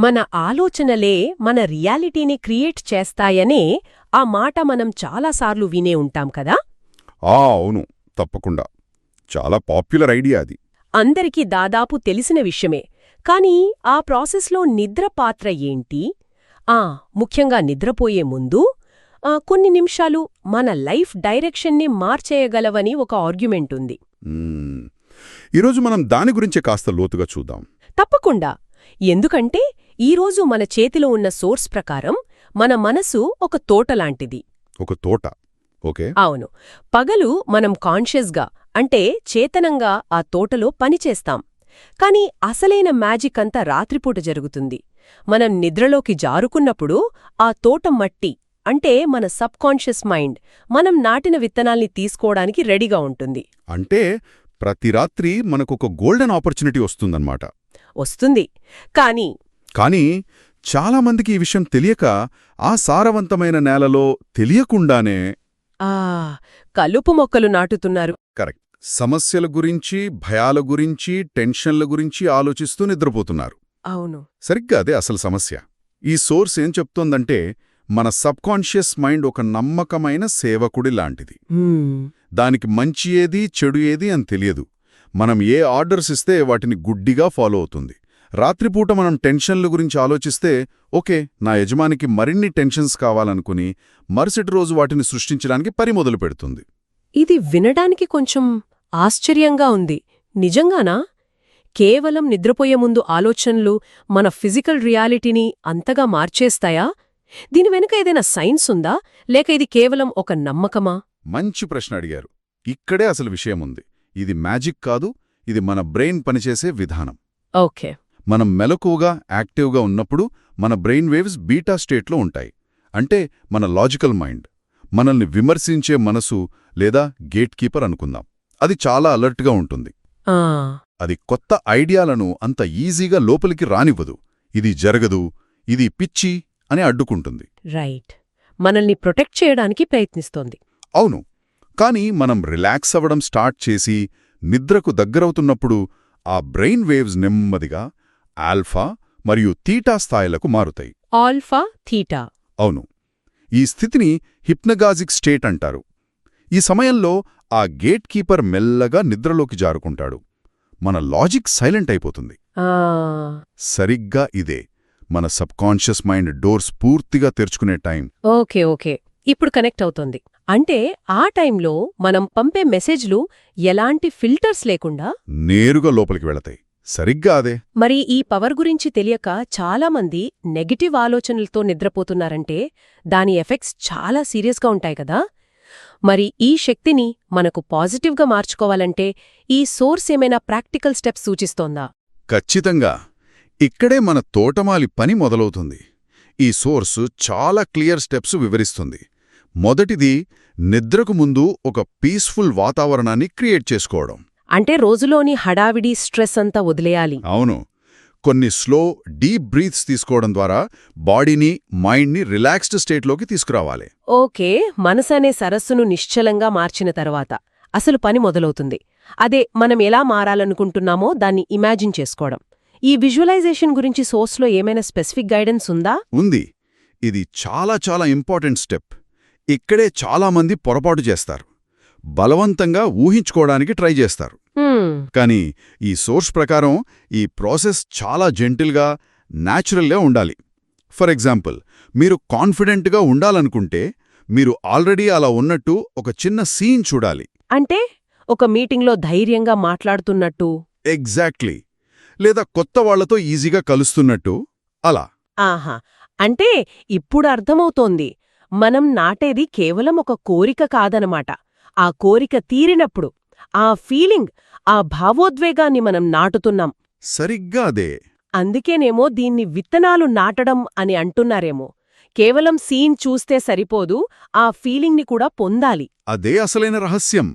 మన ఆలోచనలే మన రియాలిటీని క్రియేట్ చేస్తాయనే ఆ మాట మనం చాలాసార్లు వినే ఉంటాం కదా? ఆ అవును. తప్పకుండా. చాలా పాపులర్ ఐడియా అది. అందరికీ దాదాపు తెలిసిన విషయమే. కానీ ఆ ప్రాసెస్లో నిద్ర పాత్ర ఏంటి? ఆ ముఖ్యంగా నిద్రపోయే ముందు కొన్ని నిమిషాలు మన లైఫ్ డైరెక్షన్ని మార్చేయగలవని ఒక ఆర్గ్యుమెంట్ ఉంది. ఈరోజు మనం దాని గురించే కాస్త లోతుగా చూద్దాం. తప్పకుండా. ఎందుకంటే ఈరోజు మన చేతిలో ఉన్న సోర్స్ ప్రకారం మన మనసు ఒక తోటలాంటిది. ఒక తోట. ఓకే. అవును. పగలు మనం కాన్షియస్గా అంటే చేతనంగా ఆ తోటలో పనిచేస్తాం కాని అసలైన మ్యాజిక్ అంతా రాత్రిపూట జరుగుతుంది. మనం నిద్రలోకి జారుకున్నప్పుడు ఆ తోట మట్టి అంటే మన సబ్కాన్షియస్ మైండ్ మనం నాటిన విత్తనాల్ని తీసుకోవడానికి రెడీగా ఉంటుంది. అంటే ప్రతి రాత్రి మనకొక గోల్డెన్ ఆపర్చునిటీ వస్తుందన్నమాట. వస్తుంది. కాని కానీ చాలామందికి ఈ విషయం తెలియక ఆ సారవంతమైన నేలలో తెలియకుండానే ఆ కలుపు మొక్కలు నాటుతున్నారు. కరెక్ట్. సమస్యల గురించి భయాల గురించి టెన్షన్ల గురించి ఆలోచిస్తూ నిద్రపోతున్నారు. అవును. సరిగ్గా అదే అసలు సమస్య. ఈ సోర్స్ ఏం చెప్తోందంటే మన సబ్కాన్షియస్ మైండ్ ఒక నమ్మకమైన సేవకుడి లాంటిది. దానికి మంచి ఏది చెడు ఏది అని తెలియదు. మనం ఏ ఆర్డర్స్ ఇస్తే వాటిని గుడ్డిగా ఫాలో అవుతుంది. రాత్రిపూట మనం టెన్షన్ల గురించి ఆలోచిస్తే ఓకే నా యజమానికి మరిన్ని టెన్షన్స్ కావాలనుకుని మరుసటి రోజు వాటిని సృష్టించడానికి పని మొదలు పెడుతుంది. ఇది వినడానికి కొంచెం ఆశ్చర్యంగా ఉంది. నిజంగానా? కేవలం నిద్రపోయే ముందు ఆలోచనలు మన ఫిజికల్ రియాలిటీని అంతగా మార్చేస్తాయా? దీని వెనుక ఏదైనా సైన్స్ ఉందా? లేక ఇది కేవలం ఒక నమ్మకమా? మంచి ప్రశ్న అడిగారు. ఇక్కడే అసలు విషయం ఉంది. ఇది మ్యాజిక్ కాదు ఇది మన బ్రెయిన్ పనిచేసే విధానం. ఓకే. మనం మెలకువగా యాక్టివ్గా ఉన్నప్పుడు మన బ్రెయిన్ వేవ్స్ బీటా స్టేట్లో ఉంటాయి. అంటే మన లాజికల్ మైండ్. మనల్ని విమర్శించే మనసు లేదా గేట్ కీపర్ అనుకుందాం. అది చాలా అలర్ట్గా ఉంటుంది. అది కొత్త ఐడియాలను అంత ఈజీగా లోపలికి రానివ్వదు. ఇది జరగదు ఇది పిచ్చి అని అడ్డుకుంటుంది. రైట్. మనల్ని ప్రొటెక్ట్ చేయడానికి ప్రయత్నిస్తోంది. అవును. కానీ మనం రిలాక్స్ అవ్వడం స్టార్ట్ చేసి నిద్రకు దగ్గరవుతున్నప్పుడు ఆ బ్రెయిన్ వేవ్స్ నెమ్మదిగా ఆల్ఫా మరియు తీటా స్థాయిలకు మారుతాయి. ఆల్ఫా థీటా అవును. ఈ స్థితిని హిప్నగాజిక్ స్టేట్ అంటారు. ఈ సమయంలో ఆ గేట్ కీపర్ మెల్లగా నిద్రలోకి జారుకుంటాడు. మన లాజిక్ సైలెంట్ అయిపోతుంది. ఆ. సరిగ్గా ఇదే. మన సబ్కాన్షియస్ మైండ్ డోర్స్ పూర్తిగా తెరుచుకునే టైం. Okay okay. ఇప్పుడు కనెక్ట్ అవుతోంది. అంటే ఆ టైంలో మనం పంపే మెసేజ్లు ఎలాంటి ఫిల్టర్స్ లేకుండా నేరుగా లోపలికి వెళతాయి. సరిగ్గా అదే మరి ఈ పవర్ గురించి తెలియక చాలామంది నెగటివ్ ఆలోచనలతో నిద్రపోతున్నారంటే దాని ఎఫెక్ట్స్ చాలా సీరియస్గా ఉంటాయి కదా? మరి ఈ శక్తిని మనకు పాజిటివ్గా మార్చుకోవాలంటే ఈ సోర్స్ ఏమైనా ప్రాక్టికల్ స్టెప్స్ సూచిస్తోందా? ఖచ్చితంగా. ఇక్కడే మన తోటమాలి పని మొదలవుతుంది. ఈ సోర్సు చాలా క్లియర్ స్టెప్స్ వివరిస్తుంది. మొదటిది నిద్రకు ముందు ఒక పీస్ఫుల్ వాతావరణాన్ని క్రియేట్ చేసుకోవడం. అంటే రోజులోని హడావిడి స్ట్రెస్ అంతా వదిలేయాలి. అవును. కొన్ని స్లో డీప్ బ్రీత్స్ తీసుకోవడం ద్వారా బాడీని మైండ్ని రిలాక్స్డ్ స్టేట్లోకి తీసుకురావాలి. ఓకే. మనసనే సరస్సును నిశ్చలంగా మార్చిన తర్వాత అసలు పని మొదలవుతుంది. అదే మనం ఎలా మారాలనుకుంటున్నామో దాన్ని ఇమాజిన్ చేసుకోవడం. ఈ విజువలైజేషన్ గురించి సోర్స్లో ఏమైనా స్పెసిఫిక్ గైడెన్స్ ఉందా? ఉంది. ఇది చాలా చాలా ఇంపార్టెంట్ స్టెప్. ఇక్కడే చాలామంది పొరపాటు చేస్తారు. బలవంతంగా ఊహించుకోవడానికి ట్రై చేస్తారు. కానీ ఈ సోర్స్ ప్రకారం ఈ ప్రాసెస్ చాలా జెంటిల్గా న్యాచురల్గా ఉండాలి. ఫర్ ఎగ్జాంపుల్ మీరు కాన్ఫిడెంట్గా ఉండాలనుకుంటే మీరు ఆల్రెడీ అలా ఉన్నట్టు ఒక చిన్న సీన్ చూడాలి. అంటే ఒక మీటింగ్లో ధైర్యంగా మాట్లాడుతున్నట్టు? ఎగ్జాక్ట్లీ. లేదా కొత్త వాళ్ళతో ఈజీగా కలుస్తున్నట్టు? అలా. ఆహా! అంటే ఇప్పుడు అర్థమవుతోంది. మనం నాటేది కేవలం ఒక కోరిక కాదనమాట. ఆ కోరిక తీరినప్పుడు. ఆ ఫీలింగ్ ఆ భావోద్వేగాన్ని మనం నాటుతున్నాం. సరిగ్గా అదే. అందుకేనేమో దీన్ని విత్తనాలు నాటడం అని అంటున్నారేమో. కేవలం సీన్ చూస్తే సరిపోదు ఆ ఫీలింగ్ని కూడా పొందాలి. అదే అసలైన రహస్యం.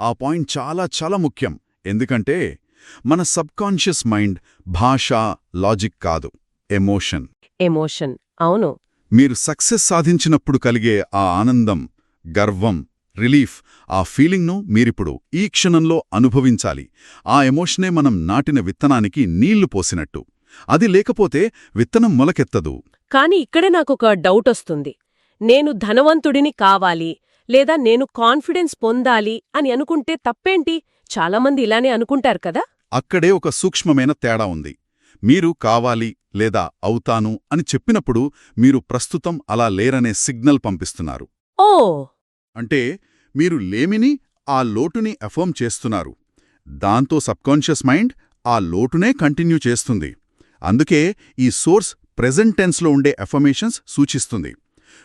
ఆ పాయింట్ చాలా చాలా ముఖ్యం. ఎందుకంటే మన సబ్కాన్షియస్ మైండ్ భాష లాజిక్ కాదు. ఎమోషన్. ఎమోషన్. అవును. మీరు సక్సెస్ సాధించినప్పుడు కలిగే ఆ ఆనందం గర్వం రిలీఫ్. ఆ ఫీలింగ్ను మీరిప్పుడు ఈ క్షణంలో అనుభవించాలి. ఆ ఎమోషనే మనం నాటిన విత్తనానికి నీళ్ళు పోసినట్టు. అది లేకపోతే విత్తనం మొలకెత్తదు. కాని ఇక్కడే నాకొక డౌట్ వస్తుంది. నేను ధనవంతుడిని కావాలి లేదా నేను కాన్ఫిడెన్స్ పొందాలి అని అనుకుంటే తప్పేంటి? చాలామంది ఇలానే అనుకుంటారు కదా? అక్కడే ఒక సూక్ష్మమైన తేడా ఉంది. మీరు కావాలి లేదా అవుతాను అని చెప్పినప్పుడు మీరు ప్రస్తుతం అలా లేరనే సిగ్నల్ పంపిస్తున్నారు. ఓ! అంటే మీరు లేమిని ఆ లోటుని అఫర్మ్ చేస్తున్నారు. దాంతో సబ్కాన్షియస్ మైండ్ ఆ లోటునే కంటిన్యూ చేస్తుంది. అందుకే ఈ సోర్స్ ప్రెజెంట్ టెన్స్లో ఉండే అఫర్మేషన్స్ సూచిస్తుంది.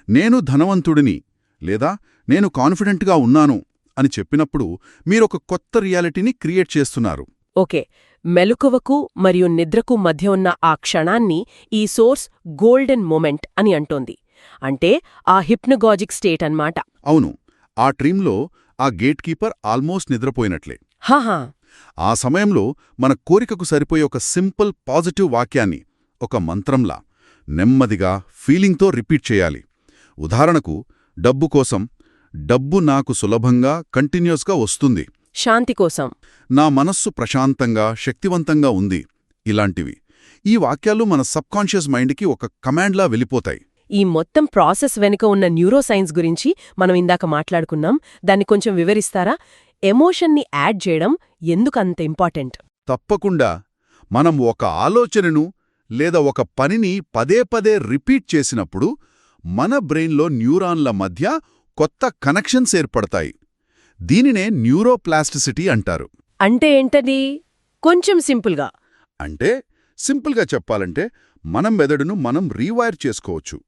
నేను ధనవంతుడిని లేదా నేను కాన్ఫిడెంట్గా ఉన్నాను అని చెప్పినప్పుడు మీరొక కొత్త రియాలిటీని క్రియేట్ చేస్తున్నారు. ఓకే. మెలకువకు మరియు నిద్రకు మధ్య ఉన్న ఆ క్షణాన్ని ఈ సోర్స్ గోల్డెన్ మొమెంట్ అని అంటోంది. అంటే ఆ హిప్నగాజిక్ స్టేట్ అన్నమాట. అవును. ఆ డ్రీంలో ఆ గేట్ కీపర్ ఆల్మోస్ట్ నిద్రపోయినట్లే. హాహా. ఆ సమయంలో మన కోరికకు సరిపోయే ఒక సింపుల్ పాజిటివ్ వాక్యాన్ని ఒక మంత్రంలా నెమ్మదిగా ఫీలింగ్తో రిపీట్ చేయాలి. ఉదాహరణకు డబ్బు కోసం డబ్బు నాకు సులభంగా కంటిన్యూస్గా వస్తుంది. శాంతి కోసం. నా మనస్సు ప్రశాంతంగా శక్తివంతంగా ఉంది. ఇలాంటివి. ఈ వాక్యాలు మన సబ్కాన్షియస్ మైండ్కి ఒక కమాండ్లా వెళ్ళిపోతాయి. ఈ మొత్తం ప్రాసెస్ వెనుక ఉన్న న్యూరోసైన్స్ గురించి మనం ఇందాక మాట్లాడుకున్నాం. దాన్ని కొంచెం వివరిస్తారా? ఎమోషన్ని యాడ్ చేయడం ఎందుకంత ఇంపార్టెంట్? తప్పకుండా. మనం ఒక ఆలోచనను లేదా ఒక పనిని పదే పదే రిపీట్ చేసినప్పుడు మన బ్రెయిన్లో న్యూరాన్ల మధ్య కొత్త కనెక్షన్స్ ఏర్పడతాయి. దీనినే న్యూరోప్లాస్టిసిటీ అంటారు. అంటే ఏంటది? కొంచెం సింపుల్గా. అంటే సింపుల్గా చెప్పాలంటే మనం మెదడును మనం రీవైర్ చేసుకోవచ్చు.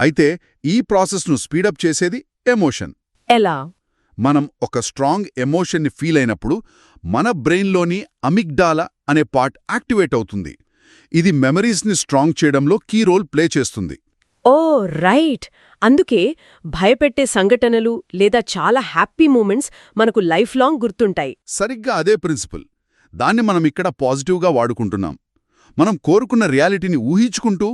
అయితే ఈ ప్రాసెస్ను స్పీడప్ చేసేది ఎమోషన్. ఎలా? మనం ఒక స్ట్రాంగ్ ఎమోషన్ని ఫీల్ అయినప్పుడు మన బ్రెయిన్లోని అమిగ్డాల అనే పార్ట్ యాక్టివేట్ అవుతుంది. ఇది మెమరీస్ని స్ట్రాంగ్ చేయడంలో కీ రోల్ ప్లే చేస్తుంది. Oh right! అందుకే భయపెట్టే సంఘటనలు లేదా చాలా హ్యాపీ మూమెంట్స్ మనకు లైఫ్ లాంగ్ గుర్తుంటాయి. సరిగ్గా అదే ప్రిన్సిపల్. దాన్ని మనం ఇక్కడ పాజిటివ్గా వాడుకుంటున్నాం. మనం కోరుకున్న రియాలిటీని ఊహించుకుంటూ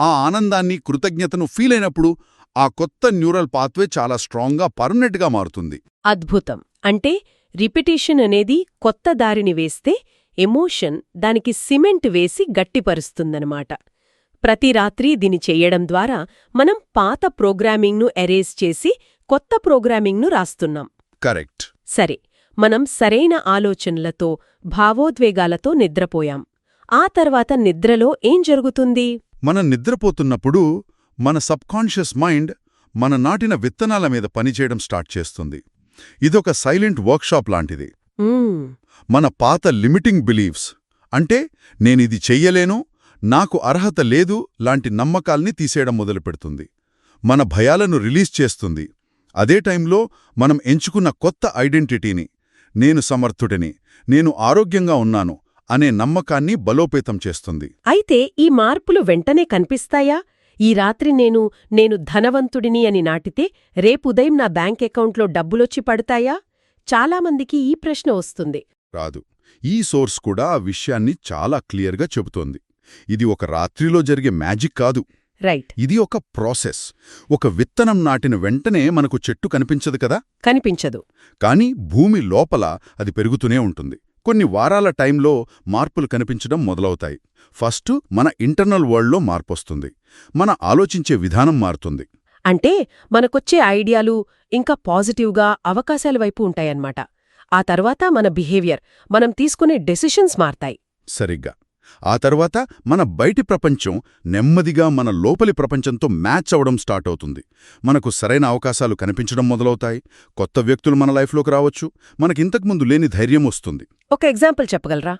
ఆ ఆనందాన్ని కృతజ్ఞతను ఫీల్ అయినప్పుడు ఆ కొత్త న్యూరల్ పాత్వే చాలా స్ట్రాంగ్గా పర్మనెంట్గా మారుతుంది. అద్భుతం. అంటే రిపిటేషన్ అనేది కొత్త దారిని వేస్తే ఎమోషన్ దానికి సిమెంట్ వేసి గట్టిపరుస్తుందనమాట ప్రతి రాత్రి దీని చెయ్యడం ద్వారా మనం పాత ప్రోగ్రామింగ్ను ఎరేజ్ చేసి కొత్త ప్రోగ్రామింగ్ను రాస్తున్నాం. కరెక్ట్ సరే మనం సరైన ఆలోచనలతో భావోద్వేగాలతో నిద్రపోయాం. ఆ తర్వాత నిద్రలో ఏం జరుగుతుంది? మనం నిద్రపోతున్నప్పుడు మన సబ్కాన్షియస్ మైండ్ మన నాటిన విత్తనాల మీద పనిచేయడం స్టార్ట్ చేస్తుంది. ఇదొక సైలెంట్ వర్క్షాప్ లాంటిది. మన పాత లిమిటింగ్ బిలీవ్స్ అంటే నేనిది చెయ్యలేను నాకు అర్హత లేదు లాంటి నమ్మకాల్ని తీసేయడం మొదలుపెడుతుంది. మన భయాలను రిలీజ్ చేస్తుంది. అదే టైంలో మనం ఎంచుకున్న కొత్త ఐడెంటిటీని నేను సమర్థుడిని నేను ఆరోగ్యంగా ఉన్నాను అనే నమ్మకాన్ని బలోపేతం చేస్తుంది. అయితే ఈ మార్పులు వెంటనే కనిపిస్తాయా? ఈ రాత్రి నేను నేను ధనవంతుడిని అని నాటితే రేపుదయం నా బ్యాంక్ అకౌంట్లో డబ్బులొచ్చి పడతాయా? చాలామందికి ఈ ప్రశ్న వస్తుంది. రాదు. ఈ సోర్స్ కూడా ఆ విషయాన్ని చాలా క్లియర్గా చెబుతోంది. ఇది ఒక రాత్రిలో జరిగే మ్యాజిక్ కాదు. రైట్. ఇది ఒక ప్రాసెస్. ఒక విత్తనం నాటిన వెంటనే మనకు చెట్టు కనిపించదు కదా? కనిపించదు. కానీ భూమి లోపల అది పెరుగుతూనే ఉంటుంది. కొన్ని వారాల టైంలో మార్పులు కనిపించడం మొదలవుతాయి. ఫస్ట్ మన ఇంటర్నల్ వరల్డ్లో మార్పొస్తుంది. మన ఆలోచించే విధానం మారుతుంది. అంటే మనకొచ్చే ఐడియాలు ఇంకా పాజిటివ్గా అవకాశాల వైపు ఉంటాయన్నమాట. ఆ తర్వాత మన బిహేవియర్ మనం తీసుకునే డెసిషన్స్ మారతాయి. సరిగ్గా. ఆ తర్వాత మన బయటి ప్రపంచం నెమ్మదిగా మన లోపలి ప్రపంచంతో మ్యాచ్ అవడం స్టార్ట్ అవుతుంది. మనకు సరైన అవకాశాలు కనిపించడం మొదలవుతాయి. కొత్త వ్యక్తులు మన లైఫ్లోకి రావచ్చు. మనకింతకుముందు లేని ధైర్యం వస్తుంది. ఒక ఎగ్జాంపుల్ చెప్పగలరా?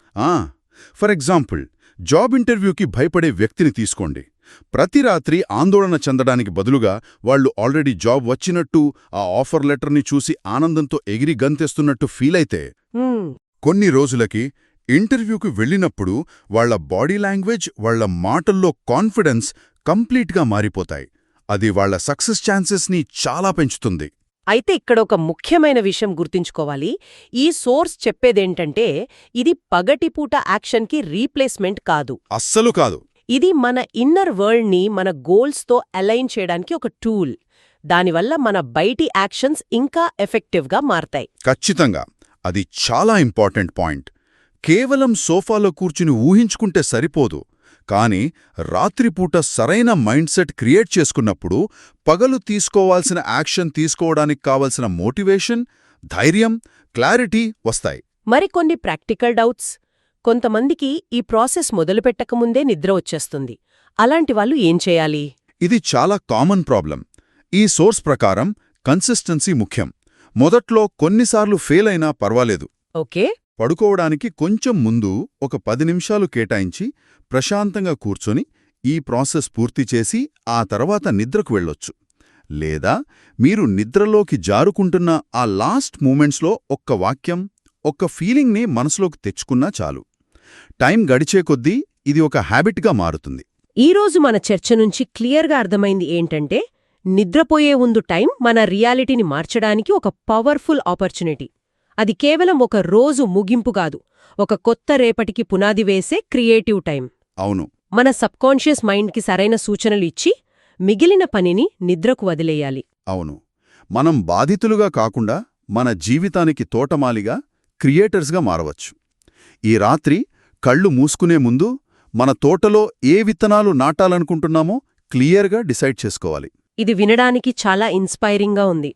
ఫర్ ఎగ్జాంపుల్ జాబ్ ఇంటర్వ్యూకి భయపడే వ్యక్తిని తీసుకోండి. ప్రతి రాత్రి ఆందోళన చెందడానికి బదులుగా వాళ్ళు ఆల్రెడీ జాబ్ వచ్చినట్టు ఆ ఆఫర్ లెటర్ని చూసి ఆనందంతో ఎగిరి గంతేస్తున్నట్టు ఫీల్ అయితే మ్మ్, కొన్ని రోజులకి ఇంటర్వ్యూకి వెళ్ళినప్పుడు వాళ్ళ బాడీ లాంగ్వేజ్ వాళ్ళ మాటల్లో కాన్ఫిడెన్స్ కంప్లీట్గా మారిపోతాయి. అది వాళ్ళ సక్సెస్ ఛాన్సెస్ని చాలా పెంచుతుంది. అయితే ఇక్కడ ఒక ముఖ్యమైన విషయం గుర్తుంచుకోవాలి. ఈ సోర్స్ చెప్పేదేంటంటే ఇది పగటిపూట యాక్షన్కి రీప్లేస్మెంట్ కాదు. అస్సలు కాదు. ఇది మన ఇన్నర్ వరల్డ్ని మన గోల్స్తో అలైన్ చేయడానికి ఒక టూల్. దానివల్ల మన బయటి యాక్షన్స్ ఇంకా ఎఫెక్టివ్గా మారతాయి. ఖచ్చితంగా. అది చాలా ఇంపార్టెంట్ పాయింట్. కేవలం సోఫాలో కూర్చుని ఊహించుకుంటే సరిపోదు. కానీ రాత్రిపూట సరైన మైండ్ సెట్ క్రియేట్ చేసుకున్నప్పుడు పగలు తీసుకోవాల్సిన యాక్షన్ తీసుకోవడానికి కావలసిన మోటివేషన్ ధైర్యం క్లారిటీ వస్తాయి. మరికొన్ని ప్రాక్టికల్ డౌట్స్. కొంతమందికి ఈ ప్రాసెస్ మొదలుపెట్టకముందే నిద్ర వచ్చేస్తుంది. అలాంటి వాళ్ళు ఏం చేయాలి? ఇది చాలా కామన్ ప్రాబ్లం. ఈ సోర్స్ ప్రకారం కన్సిస్టెన్సీ ముఖ్యం. మొదట్లో కొన్నిసార్లు ఫెయిల్ అయినా పర్వాలేదు. ఓకే. పడుకోవడానికి కొంచెం ముందు ఒక పది నిమిషాలు కేటాయించి ప్రశాంతంగా కూర్చొని ఈ ప్రాసెస్ పూర్తి చేసి ఆ తర్వాత నిద్రకు వెళ్ళొచ్చు. లేదా మీరు నిద్రలోకి జారుకుంటున్న ఆ లాస్ట్ మూమెంట్స్లో ఒక్క వాక్యం ఒక్క ఫీలింగ్ని మనసులోకి తెచ్చుకున్నా చాలు. టైం గడిచే కొద్దీ ఇది ఒక హ్యాబిట్గా మారుతుంది. ఈరోజు మన చర్చ నుంచి క్లియర్గా అర్థమైంది ఏంటంటే నిద్రపోయే ముందు టైం మన రియాలిటీని మార్చడానికి ఒక పవర్ఫుల్ ఆపర్చునిటీ. అది కేవలం ఒక రోజు ముగింపు కాదు ఒక కొత్త రేపటికి పునాది వేసే క్రియేటివ్ టైం అవును. మన సబ్కాన్షియస్ మైండ్కి సరైన సూచనలు ఇచ్చి మిగిలిన పనిని నిద్రకు వదిలేయాలి. అవును. మనం బాధితులుగా కాకుండా మన జీవితానికి తోటమాలిగా క్రియేటర్స్గా మారవచ్చు. ఈ రాత్రి కళ్ళు మూసుకునే ముందు మన తోటలో ఏ విత్తనాలు నాటాలనుకుంటున్నామో క్లియర్గా డిసైడ్ చేసుకోవాలి. ఇది వినడానికి చాలా ఇన్స్పైరింగ్గా ఉంది.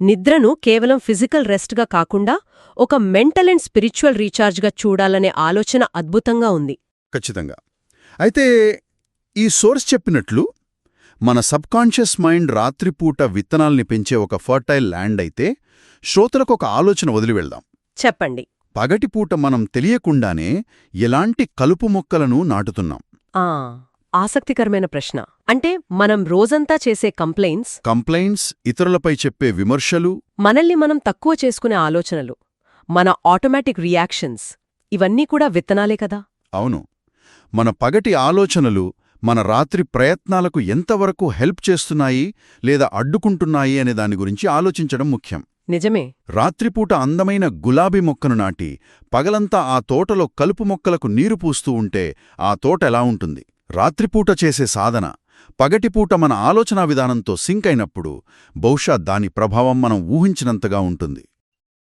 నిద్రను కేవలం ఫిజికల్ రెస్ట్గా కాకుండా ఒక మెంటల్ అండ్ స్పిరిచువల్ రీఛార్జ్గా చూడాలనే ఆలోచన అద్భుతంగా ఉంది. ఖచ్చితంగా. అయితే ఈ సోర్స్ చెప్పినట్లు మన సబ్కాన్షియస్ మైండ్ రాత్రిపూట విత్తనాల్ని పెంచే ఒక ఫర్టైల్ ల్యాండ్ అయితే శ్రోతలకు ఒక ఆలోచన వదిలి వెళ్దాం. చెప్పండి. పగటిపూట మనం తెలియకుండానే ఎలాంటి కలుపు మొక్కలను నాటుతున్నాం? ఆసక్తికరమైన ప్రశ్న. అంటే మనం రోజంతా చేసే కంప్లైంట్స్ కంప్లైంట్స్ ఇతరులపై చెప్పే విమర్శలు మనల్ని మనం తక్కువ చేసుకునే ఆలోచనలు మన ఆటోమేటిక్ రియాక్షన్స్ ఇవన్నీ కూడా విత్తనాలే కదా? అవును. మన పగటి ఆలోచనలు మన రాత్రి ప్రయత్నాలకు ఎంతవరకు హెల్ప్ చేస్తున్నాయి లేదా అడ్డుకుంటున్నాయి అనే దాని గురించి ఆలోచించడం ముఖ్యం. నిజమే. రాత్రిపూట అందమైన గులాబీ మొక్కను నాటి పగలంతా ఆ తోటలో కలుపు మొక్కలకు నీరు పూస్తూ ఉంటే ఆ తోట ఎలా ఉంటుంది? రాత్రిపూట చేసే సాధన పగటిపూట మన ఆలోచనా విధానంతో సింక్ అయినప్పుడు బహుశా దాని ప్రభావం మనం ఊహించినంతగా ఉంటుంది.